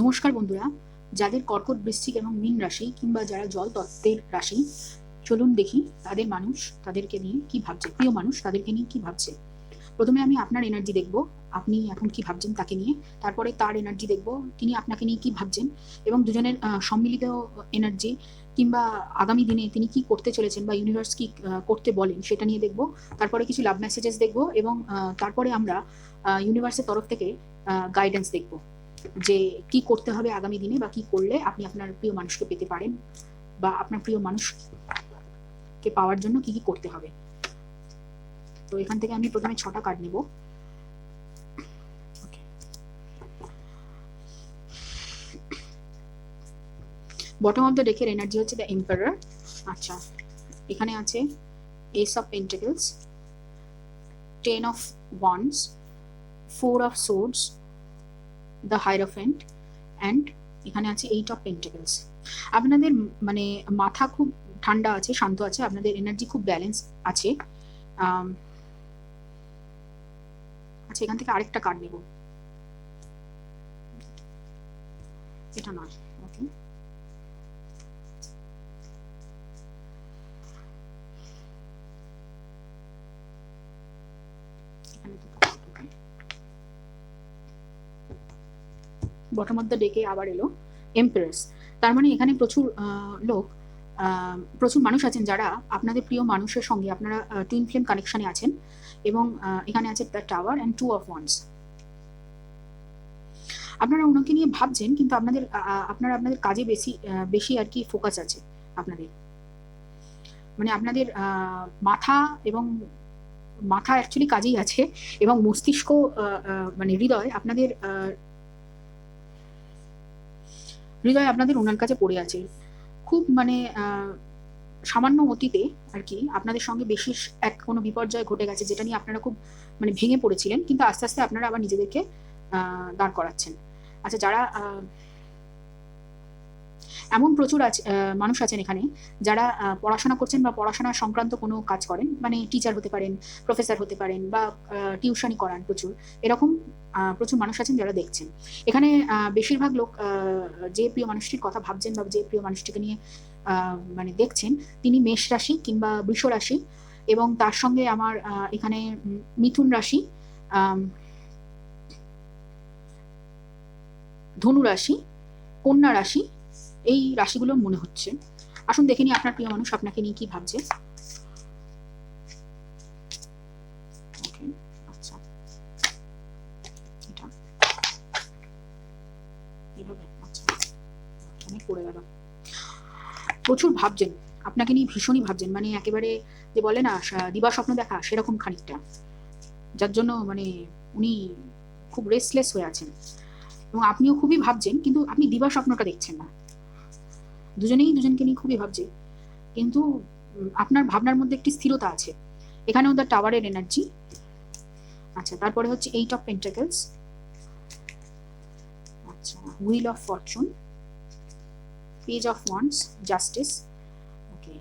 নমস্কার বন্ধুরা, যাদের কর্কট বৃশ্চিক এবং মীন রাশি কিংবা যারা জল তত্ত্বের রাশি, চলুন দেখি তাদের মানুষ তাদেরকে নিয়ে কি ভাবছে, প্রিয় মানুষ তাদেরকে নিয়ে কি ভাবছে। প্রথমে আমি আপনার এনার্জি দেখব, আপনি এখন কি ভাবছেন তাকে নিয়ে, তারপরে তার এনার্জি দেখব, তিনি আপনাকে নিয়ে কি ভাবছেন, এবং দুজনের সম্মিলিত এনার্জি কিংবা আগামী দিনে তিনি কি করতে চলেছেন বা ইউনিভার্স কি করতে বলেন সেটা নিয়ে দেখব, তারপরে কিছু লাভ মেসেজেস দেখব এবং তারপরে আমরা ইউনিভার্সের তরফ থেকে গাইডেন্স দেখব। যে কি করতে হবে আগামী দিনে বা কি করলে আপনি আপনার প্রিয় মানুষকে পেতে পারেন বা আপনার প্রিয় মানুষকে পাওয়ার জন্য কি কি করতে হবে। তো এখান থেকে আমি প্রথমে ছটা কার্ড নেব। বটম অফ দ্য ডেকের এনার্জি হচ্ছে দ্য এম্পারার আচ্ছা এখানে আছে ace of pentacles ten of wands four of swords the hierophant and এখানে আছে এইট অফ পেন্টিকলস আপনাদের মানে মাথা খুব ঠান্ডা আছে, শান্ত আছে, আপনাদের এনার্জি খুব ব্যালেন্স আছে আচ্ছা এখান থেকে আরেকটা কার্ড নেব। এটা নয় ওকে এখানে দুটো card, okay? Bottom of the ডেকে আবার এলো এমপ্রেস তার মানে এখানে প্রচুর লোক প্রচুর মানুষ আছেন যারা আপনাদের প্রিয় মানুষের সঙ্গে, আপনারা টুইন ফ্লেম কানেকশনে আছেন এবং এখানে আছে the tower and two of wands আপনারা ওনাকে নিয়ে ভাবছেন, কিন্তু আপনাদের আপনারা আপনাদের কাজে বেশি বেশি আর কি ফোকাস আছে আপনাদের। মানে আপনাদের মাথা এবং মাথা অ্যাকচুয়ালি কাজেই আছে এবং মস্তিষ্ক মানে হৃদয় আপনাদের হৃদয় আপনাদের ওনার কাছে পড়ে আছে। খুব মানে সামান্য অতীতে আর কি আপনাদের সঙ্গে বেশি এক কোনো বিপর্যয় ঘটে গেছে যেটা নিয়ে আপনারা খুব মানে ভেঙে পড়েছিলেন কিন্তু আস্তে আস্তে আপনারা আবার নিজেদেরকে দাঁড় করাচ্ছেন। আচ্ছা যারা আহ, এমন প্রচুর আছে মানুষ আছেন এখানে যারা পড়াশোনা করছেন বা পড়াশোনা সংক্রান্ত কোনো কাজ করেন। মানে টিচার হতে পারেন প্রফেসর হতে পারেন বা টিউশনই করান প্রচুর। এরকম প্রচুর মানুষ আছেন যারা দেখছেন। এখানে বেশিরভাগ লোক যে প্রিয় মানুষটির কথা ভাবছেন বা যে প্রিয় মানুষটিকে নিয়ে মানে দেখছেন, তিনি মেষ রাশি কিংবা বৃষ রাশি এবং তার সঙ্গে আমার এখানে মিথুন রাশি ধনু রাশি, কন্যা রাশি এই রাশিগুলো মনে হচ্ছে। আসুন দেখে নিই আপনার প্রিয় মানুষ আপনাকে নিয়ে কি ভাবছে। আচ্ছা। আচ্ছা। গেল। প্রচুর ভাবছেন। আপনাকে নিয়ে ভীষণই ভাবছেন। মানে একেবারে যে বলে না দিবা স্বপ্ন দেখা, সেরকম খানিকটা। যার জন্য মানে উনি খুব রেস্টলেস হয়ে আছেন। এবং আপনিও খুবই ভাবছেন, কিন্তু আপনি দিবা স্বপ্নটা দেখছেন না। দুজনেই দুজনকে নিয়ে খুবই ভাবছে। কিন্তু আপনার ভাবনার মধ্যে একটি স্থিরতা আছে। এখানেও দ্য টাওয়ারের এনার্জি আচ্ছা তারপরে হচ্ছে এইট অফ পেন্টাকেলস আচ্ছা wheel of fortune page of wands justice okay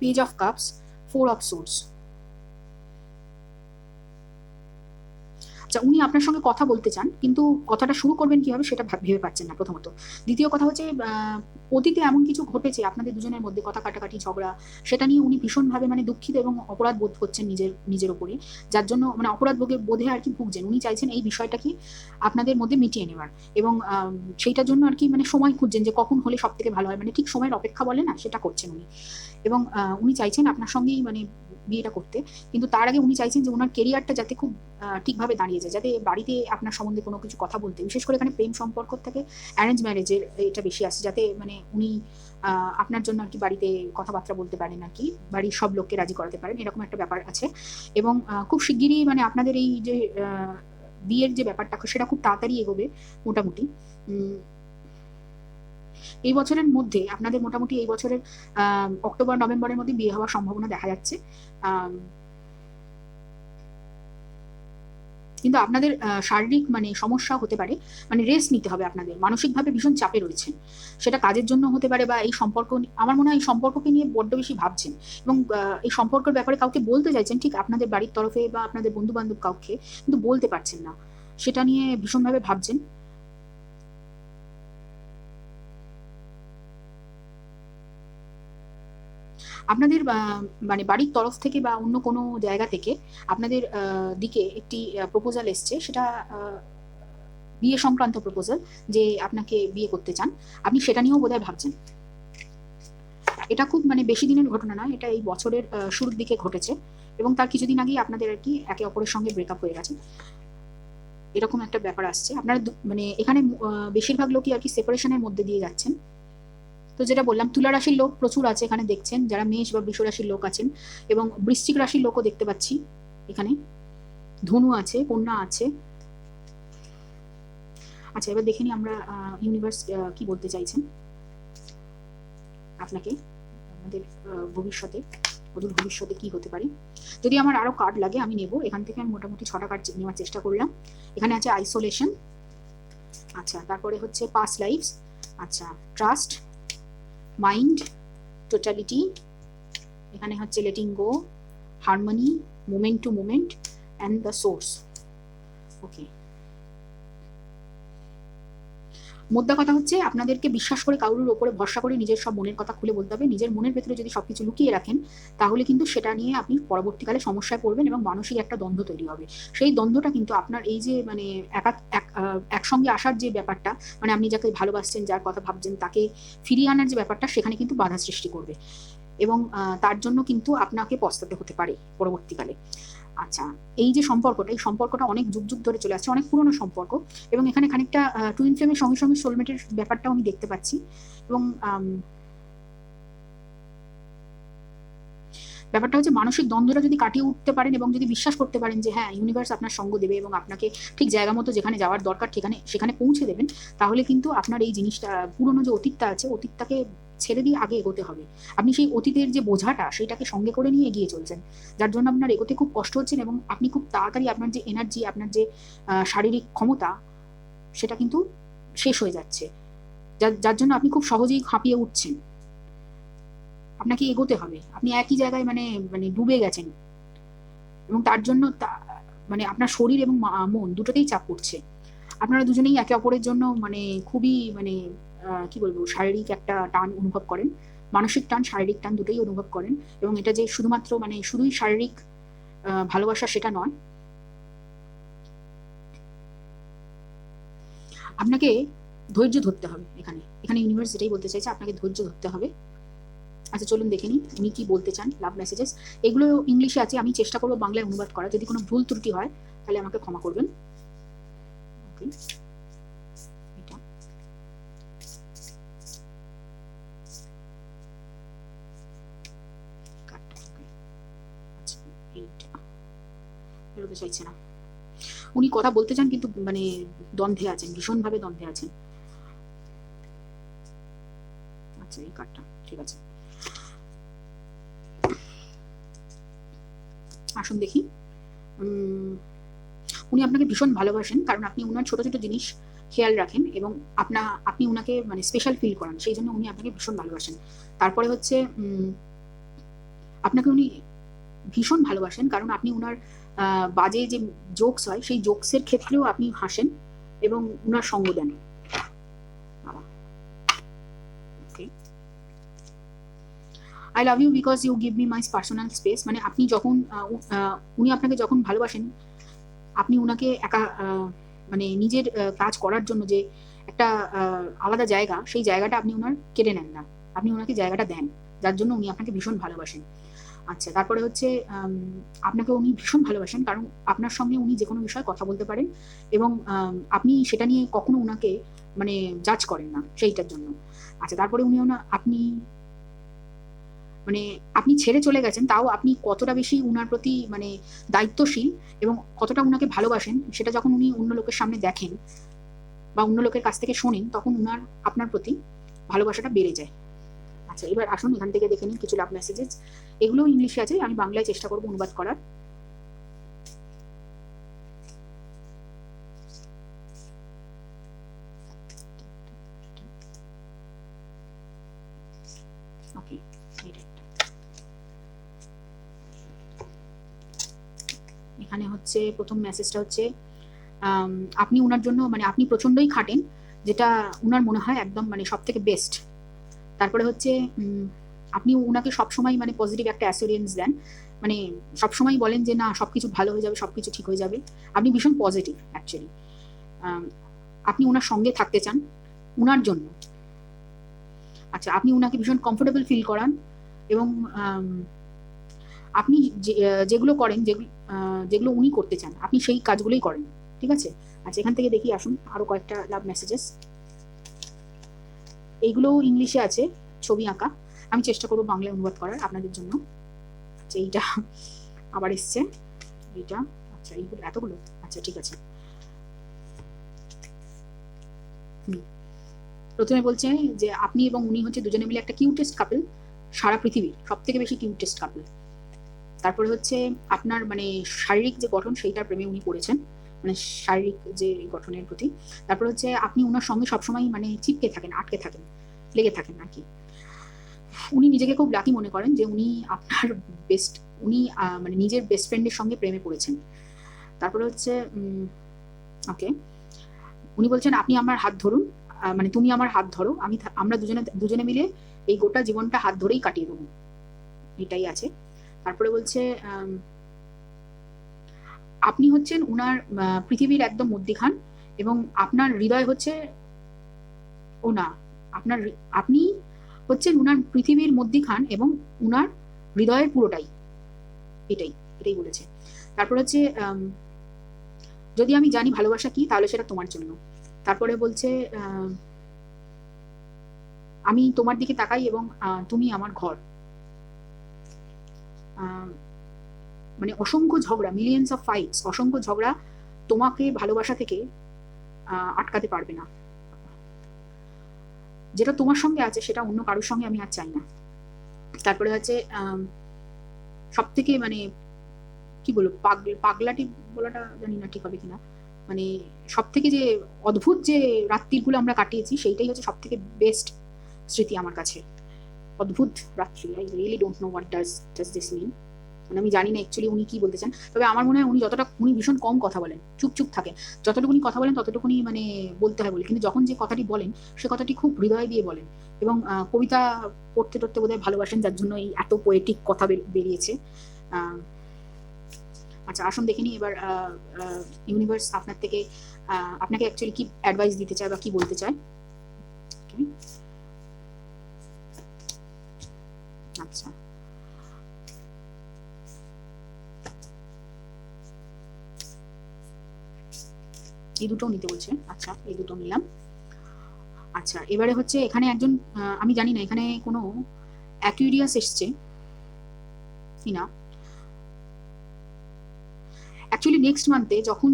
page of cups four of swords আচ্ছা উনি আপনার সঙ্গে কথা বলতে চান, কিন্তু কথাটা শুরু করবেন কীভাবে সেটা ভেবে পাচ্ছেন না প্রথমত। দ্বিতীয় কথা হচ্ছে অতীতে এমন কিছু ঘটেছে, আপনাদের দুজনের মধ্যে কথা কাটাকাটি, ঝগড়া, সেটা নিয়ে উনি ভীষণভাবে মানে দুঃখিত এবং অপরাধ বোধ করছেন নিজের নিজের ওপরে। যার জন্য মানে অপরাধ বোধে বোধে আর কি ভুগছেন। উনি চাইছেন এই বিষয়টাকে আপনাদের মধ্যে মিটিয়ে নেওয়ার এবং সেইটার জন্য আর কি মানে সময় খুঁজছেন যে কখন হলে সব থেকে ভালো হয়। মানে ঠিক সময়ের অপেক্ষা বলে না, সেটা করছেন উনি। এবং উনি চাইছেন আপনার সঙ্গেই মানে বিয়েটা করতে। কিন্তু তার আগে উনি চাইছেন যে ওনার কেরিয়ারটা যাতে খুব ঠিকভাবে দাঁড়িয়ে যায়, যাতে বাড়িতে আপনার সম্বন্ধে কোনো কিছু কথা বলতে। বিশেষ করে এখানে প্রেম সম্পর্ক থেকে অ্যারেঞ্জ ম্যারেজের এটা বেশি আসে, যাতে মানে উনি আপনার জন্য আর কি বাড়িতে কথাবার্তা বলতে পারেন আর কি, বাড়ির সব লোককে রাজি করাতে পারেন, এরকম একটা ব্যাপার আছে। এবং খুব শিগগিরই মানে আপনাদের এই যে বিয়ের যে ব্যাপারটা, সেটা খুব তাড়াতাড়ি এগোবে মোটামুটি। এই বছরের মধ্যে আপনাদের মোটামুটি এই বছরের অক্টোবর, নভেম্বরের মধ্যে বিয়ে হওয়ার সম্ভাবনা দেখা যাচ্ছে। কিন্তু আপনাদের শারীরিক মানে সমস্যা হতে পারে মানে রেস্ট নিতে হবে আপনাদের। মানসিকভাবে ভীষণ চাপে রয়েছেন। সেটা কাজের জন্য হতে পারে বা এই সম্পর্ক আমার মনে হয় এই সম্পর্ককে নিয়ে বড্ড বেশি ভাবছেন। এবং এই সম্পর্কের ব্যাপারে কাউকে বলতে চাইছেন, ঠিক আপনাদের বাড়ির তরফে বা আপনাদের বন্ধু বান্ধব কাউকে, কিন্তু বলতে পারছেন না। সেটা নিয়ে ভীষণভাবে ভাবছেন। আপনাদের মানে বাড়ির তরফ থেকে বা অন্য কোনো জায়গা থেকে আপনাদের দিকে একটি প্রপোজাল এসছে। সেটা বিয়ে সংক্রান্ত প্রপোজাল যে আপনাকে বিয়ে করতে চান। আপনি সেটা নিয়েও বোধহয় ভাবছেন। এটা খুব মানে বেশি দিনের ঘটনা নয়, এটা এই বছরের শুরুর দিকে ঘটেছে এবং তার কিছুদিন আগেই আপনাদের আর কি একে অপরের সঙ্গে ব্রেকআপ হয়ে গেছে। এরকম একটা ব্যাপার আসছে। আপনারা মানে এখানে বেশিরভাগ লোকই আর কি সেপারেশনের মধ্যে দিয়ে যাচ্ছেন। তো যেটা বললাম, তুলা রাশির লোক প্রচুর আছে এখানে দেখছেন, যারা মেষ বা বৃষ রাশির লোক আছেন এবং বৃশ্চিক রাশির লোকও দেখতে পাচ্ছি এখানে। ধনু আছে, কন্যা আছে। আচ্ছা এবার দেখে নিই আমরা ইউনিভার্স কি বলতে চাইছেন। আপনাকে, আমাদের ভবিষ্যতে, অদূর ভবিষ্যতে কি হতে পারে। যদি আমার আরও কার্ড লাগে, আমি নেব। এখান থেকে আমি মোটামুটি ছটা কার্ড নেওয়ার চেষ্টা করলাম। এখানে আছে আইসোলেশন আচ্ছা তারপরে হচ্ছে পাস লাইফ আচ্ছা ট্রাস্ট মাইন্ড টোটালিটি এখানে হচ্ছে letting go harmony moment to moment and the source okay মোদ্দা কথা হচ্ছে, আপনাদেরকে বিশ্বাস করে কারোর ওপরে ভরসা করে নিজের সব মনের কথা খুলে বলতে হবে। নিজের মনের ভেতরে যদি সবকিছু লুকিয়ে রাখেন, তাহলে কিন্তু সেটা নিয়ে আপনি পরবর্তীকালে সমস্যায় পড়বেন এবং মানসিক একটা দ্বন্দ্ব তৈরি হবে। সেই দ্বন্দ্বটা কিন্তু আপনার এই যে মানে একসঙ্গে আসার যে ব্যাপারটা মানে আপনি যাকে ভালোবাসছেন, যার কথা ভাবছেন, তাকে ফিরিয়ে আনার যে ব্যাপারটা, সেখানে কিন্তু বাধা সৃষ্টি করবে। এবং তার জন্য কিন্তু আপনাকে পস্তাতে হতে পারে পরবর্তীকালে। আচ্ছা এই যে সম্পর্কটা, এই সম্পর্কটা অনেক যুগ যুগ ধরে চলে আসছে, অনেক পুরনো সম্পর্ক এবং এখানে খানিকটা টুইন ফ্লেমের সঙ্গে সঙ্গে সোলমেটের ব্যাপারটাও আমি দেখতে পাচ্ছি এবং ব্যাপারটা হচ্ছে মানসিক দ্বন্দ্বটা যদি কাটিয়ে উঠতে পারেন এবং যদি বিশ্বাস করতে পারেন যে হ্যাঁ ইউনিভার্স আপনার সঙ্গ দেবে এবং আপনাকে ঠিক জায়গা মতো যেখানে যাওয়ার দরকার ঠিকানে, সেখানে পৌঁছে দেবেন, তাহলে কিন্তু আপনার এই জিনিসটা, পুরনো যে অতীতটা আছে, অতীতটাকে ছেড়ে দিয়ে আগে এগোতে হবে। আপনি সেই অতীতের যে বোঝাটা, সেটাকে সঙ্গে করে নিয়ে এগিয়ে চলছেন। যার জন্য আপনার এগোতে খুব কষ্ট হচ্ছেন এবং আপনি খুব তাড়াতাড়ি আপনার যে এনার্জি আপনার যে শারীরিক ক্ষমতা, সেটা কিন্তু শেষ হয়ে যাচ্ছে। যার জন্য আপনি খুব সহজেই হাঁপিয়ে উঠছেন। আপনাকে এগোতে হবে। আপনি একই জায়গায় মানে মানে ডুবে গেছেন। এবং তার জন্য মানে আপনার শরীর এবং মন দুটোতেই চাপ পড়ছে। আপনারা দুজনেই একে অপরের জন্য মানে খুবই মানে কি বলব, শারীরিক একটা টান অনুভব করেন। মানসিক টান, শারীরিক টান দুটোই অনুভব করেন। এবং এটা যে শুধুমাত্র মানে শুধুই শারীরিক ভালোবাসা সেটা নয়। আপনাকে ধৈর্য ধরতে হবে এখানে। এখানে ইউনিভার্স যেটাই বলতে চাইছে, আপনাকে ধৈর্য ধরতে হবে। আচ্ছা চলুন দেখে নিই, উনি কি বলতে চান লাভ মেসেজেস এগুলো ইংলিশে আছে, আমি চেষ্টা করব বাংলায় অনুবাদ করা যদি কোনো ভুল ত্রুটি হয়, তাহলে আমাকে ক্ষমা করবেন. আচ্ছা। বেরোতে চাইছে না। উনি কথা বলতে চান, কিন্তু মানে দ্বন্দ্বে আছেন, ভীষণভাবে দ্বন্দ্বে আছেন। আচ্ছা এই কার্ডটা ঠিক আছে। আসুন দেখি। উনি আপনাকে ভীষণ ভালোবাসেন কারণ আপনি উনার ছোট ছোট জিনিস খেয়াল রাখেন এবং আপনা, আপনি উনাকে মানে স্পেশাল ফিল করান, সেই জন্য উনি আপনাকে ভীষণ ভালোবাসেন। তারপরে হচ্ছে আপনাকে উনি ভীষণ ভালোবাসেন কারণ আপনি উনার বাজে যে জোকস হয়, সেই জোকসের ক্ষেত্রেও আপনি হাসেন এবং উনার সঙ্গ দেন। I love you because you give me my personal space মানে আপনি যখন উনি আপনাকে যখন ভালোবাসেন, আপনি উনাকে একা মানে নিজের কাজ করার জন্য যে একটা আলাদা জায়গা, সেই জায়গাটা আপনি ওনার কেড়ে নেন না। আপনি ওনাকে জায়গাটা দেন, যার জন্য উনি আপনাকে ভীষণ ভালোবাসেন। আচ্ছা তারপরে হচ্ছে আপনাকে উনি ভীষণ ভালোবাসেন কারণ আপনার সঙ্গে উনি যে কোনো বিষয়ে কথা বলতে পারেন এবং আপনি সেটা নিয়ে কখনো উনাকে মানে জাজ করেন না সেইটার জন্য। আচ্ছা তারপরে উনি আপনি মানে আপনি ছেড়ে চলে গেছেন, তাও আপনি কতটা বেশি উনার প্রতি মানে দায়িত্বশীল এবং কতটা উনাকে ভালোবাসেন, সেটা যখন উনি অন্য লোকের সামনে দেখেন বা অন্য লোকের কাছ থেকে শোনেন, তখন উনার, আপনার প্রতি ভালোবাসাটা বেড়ে যায়। আচ্ছা এবার আসুন এখান থেকে দেখে নিন কিছু লাভ মেসেজেস এগুলো ইংলিশে আছে, আমি বাংলায় চেষ্টা করব অনুবাদ করার ওকে এটা একটা। এখানে হচ্ছে, প্রথম মেসেজটা হচ্ছে আপনি ওনার জন্য মানে আপনি প্রচণ্ডই খাটেন, যেটা ওনার মনে হয় একদম মানে সব থেকে বেস্ট তারপরে হচ্ছে আপনি ওনাকে সবসময় মানে পজিটিভ একটা অ্যাসুরেন্স দেন। মানে সবসময় বলেন যে, না সব কিছু ভালো হয়ে যাবে সব কিছু ঠিক হয়ে যাবে। আপনি ভীষণ পজিটিভ অ্যাকচুয়ালি আপনি ওনার সঙ্গে থাকতে চান ওনার জন্য। আচ্ছা আপনি ওনাকে ভীষণ কমফোর্টেবল ফিল করান এবং আপনি যেগুলো করেন, যেগুলো যেগুলো উনি করতে চান, আপনি সেই কাজগুলোই করেন, ঠিক আছে? আচ্ছা এখান থেকে দেখি, আসুন, আরও কয়েকটা লাভ মেসেজেস এইগুলো ইংলিশে আছে, ছবি আঁকা। আমি চেষ্টা করব বাংলায় অনুবাদ করার আপনাদের জন্য। আচ্ছা এইটা আবার এসছে। এইটা আচ্ছা এইগুলো এতগুলো? আচ্ছা ঠিক আছে। প্রথমে বলছে যে, আপনি এবং উনি হচ্ছে দুজনে মিলে একটা কিউটেস্ট কাপল সারা পৃথিবীর সব থেকে বেশি কিউটেস্ট কাপল তারপরে হচ্ছে আপনার মানে শারীরিক যে গঠন, সেইটার প্রেমে উনি পড়েছেন। মানে শারীরিক যে গঠনের প্রতি। তারপর হচ্ছে আপনি ওনার সঙ্গে সবসময় মানে চিপকে থাকেন, আটকে থাকেন, লেগে থাকেন আর কি। উনি নিজেকে খুব লাকি মনে করেন যে উনি আপনার বেস্ট উনি মানে নিজের বেস্ট ফ্রেন্ডের সঙ্গে প্রেমে পড়েছেন। তারপরে হচ্ছে ওকে উনি বলছেন, আপনি আমার হাত ধরুন। মানে তুমি আমার হাত ধরো। আমি আমরা দুজনে দুজনে মিলে এই গোটা জীবনটা হাত ধরেই কাটিয়ে দেবো। এটাই আছে। তারপরে বলছে আপনি হচ্ছেন উনার পৃথিবীর একদম মধ্যিখান এবং আপনার হৃদয় হচ্ছে ও না আপনার আপনি হচ্ছেন উনার পৃথিবীর মধ্যিখান এবং উনার হৃদয়ের পুরোটাই। এটাই এটাই বলেছে। তারপর হচ্ছে যদি আমি জানি ভালোবাসা কি তাহলে সেটা তোমার জন্য। তারপরে বলছে আম, তোমার দিকে তাকাই এবং তুমি আমার ঘর। মানে অসংখ্য ঝগড়া মিলিয়ন্স অফ ফাইটস অসংখ্য ঝগড়া তোমাকে ভালোবাসা থেকে আটকাতে পারবে না। যেটা তোমার সঙ্গে আছে, সেটা অন্য কারোর সঙ্গে আমি আর চাই না। তারপরে হচ্ছে সব থেকে মানে কি বলব, পাগল, পাগলাটি বলাটা জানি না ঠিক হবে কিনা। মানে সব থেকে যে অদ্ভুত যে রাত্রিগুলো আমরা কাটিয়েছি, সেইটাই হচ্ছে সব থেকে বেস্ট স্মৃতি আমার কাছে। অদ্ভুত রাত্রি I really don't know what does does this mean মানে আমি জানি না অ্যাকচুয়ালি উনি কি বলতে চান। তবে আমার মনে হয় উনি যতটা, উনি ভীষণ কম কথা বলেন চুপ চুপ থাকেন। যতটুকুনি কথা বলেন ততটুকুনি মানে বলতে হয় বলে। কিন্তু যখন যে কথাটি বলেন, সে কথাটি খুব হৃদয় দিয়ে বলেন। এবং কবিতা পড়তে টড়তে বোধহয় ভালোবাসেন, যার জন্য এই এত পোয়েটিক কথা বের- বেরিয়েছে। আচ্ছা আসুন দেখে নিই এবার ইউনিভার্স আপনার থেকে আপনাকে অ্যাকচুয়ালি কি অ্যাডভাইস দিতে চায় বা কি বলতে চায়? আচ্ছা। এই দুটো নিতে বলছে। আচ্ছা এই দুটো নিলাম। আচ্ছা এবারে হচ্ছে এখানে একজন আমি জানি না, এখানে কোনো অ্যাকুইরিয়াস এসছে কি না অ্যাকচুয়ালি নেক্সট মান্থে যখন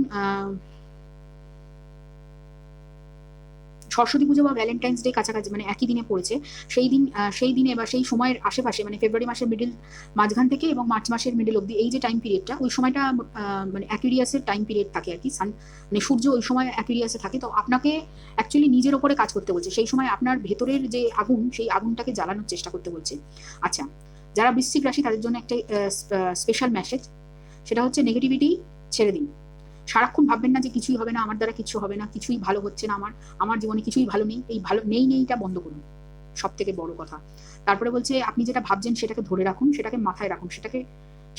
সরস্বতী পুজো বা ভ্যালেন্টাইন্স ডে কাছাকাছি মানে একই দিনে পড়েছে। সেই দিন সেই দিনে বা সেই সময়ের আশেপাশে মানে ফেব্রুয়ারি মাসের মিডিল মাঝখান থেকে এবং মার্চ মাসের মিডিল অবধি এই যে টাইম পিরিয়ডটা ওই সময়টা মানে অ্যাকুরিয়াসের টাইম পিরিয়ড থাকে আর কি। সান মানে সূর্য ওই সময় অ্যাকুরিয়াসে থাকে। তো আপনাকে অ্যাকচুয়ালি নিজের ওপরে কাজ করতে বলছে। সেই সময় আপনার ভেতরের যে আগুন, সেই আগুনটাকে জ্বালানোর চেষ্টা করতে বলছে। আচ্ছা যারা বৃশ্চিক রাশি, তাদের জন্য একটা স্পেশাল মেসেজ সেটা হচ্ছে নেগেটিভিটি ছেড়ে দিন। সারাক্ষণ ভাববেন না যে কিছুই হবে না, আমার দ্বারা কিছু হবে না, কিছুই ভালো হচ্ছে না আমার আমার জীবনে কিছুই ভালো নেই, এই ভালো নেই নেইটা বন্ধ করুন। সব থেকে বড় কথা। তারপরে বলছে, আপনি যেটা ভাবছেন সেটাকে ধরে রাখুন, সেটাকে মাথায় রাখুন, সেটাকে,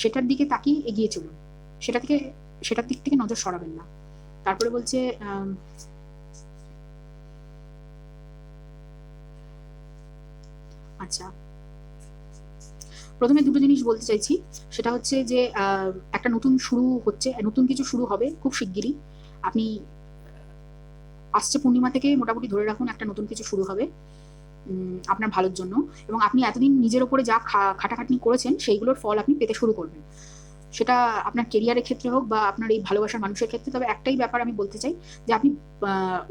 সেটার দিকে তাকিয়ে এগিয়ে চলুন। সেটা থেকে, সেটার দিক থেকে নজর সরাবেন না। তারপরে বলছে আচ্ছা প্রথমে দুটো জিনিস বলতে চাইছি। সেটা হচ্ছে যে একটা নতুন শুরু হচ্ছে, নতুন কিছু শুরু হবে খুব শিগগিরই। আপনি আসছে পূর্ণিমা থেকে মোটামুটি ধরে রাখুন একটা নতুন কিছু শুরু হবে আপনার ভালোর জন্য। এবং আপনি এতদিন নিজের ওপরে যা খাটাখাটনি করেছেন, সেইগুলোর ফল আপনি পেতে শুরু করবেন। সেটা আপনার কেরিয়ারের ক্ষেত্রে হোক বা আপনার এই ভালোবাসার মানুষের ক্ষেত্রে, তবে একটাই ব্যাপার আমি বলতে চাই যে, আপনি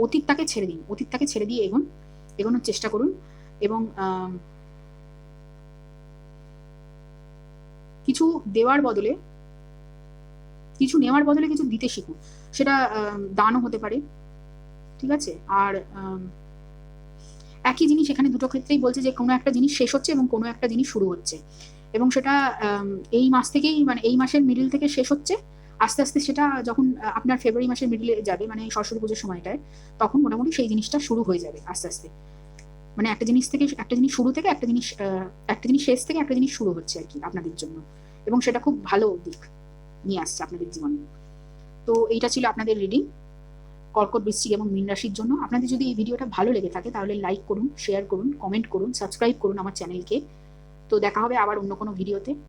অতীতটাকে ছেড়ে দিন। অতীতটাকে ছেড়ে দিয়ে এগোন, এগোনোর চেষ্টা করুন এবং কিছু দেওয়ার বদলে, কিছু নেওয়ার বদলে কিছু দিতে শিখুন সেটা দানও হতে পারে, ঠিক আছে? আর একই জিনিস এখানে দুটো ক্ষেত্রেই বলছে যে কোনো একটা জিনিস শেষ হচ্ছে এবং কোনো একটা জিনিস শুরু হচ্ছে। এবং সেটা এই মাস থেকেই মানে এই মাসের মিডিল থেকে শেষ হচ্ছে। আস্তে আস্তে সেটা যখন আপনার ফেব্রুয়ারি মাসের মিডিলে যাবে মানে সরস্বতী পুজোর সময়টায়, তখন মোটামুটি সেই জিনিসটা শুরু হয়ে যাবে আস্তে আস্তে। মানে একটা জিনিস থেকে, একটা জিনিস শুরু থেকে, একটা জিনিস একটা জিনিস শেষ থেকে, একটা জিনিস শুরু হচ্ছে আর কি আপনাদের জন্য। এবং সেটা খুব ভালো দিক নিয়ে আসছে আপনাদের জীবনে। তো এইটা ছিল আপনাদের রিডিং কর্কট বৃষ্টি এবং মীন রাশির জন্য। আপনাদের যদি এই ভিডিওটা ভালো লেগে থাকে, তাহলে লাইক করুন শেয়ার করুন কমেন্ট করুন সাবস্ক্রাইব করুন আমার চ্যানেলকে তো দেখা হবে আবার অন্য কোনো ভিডিওতে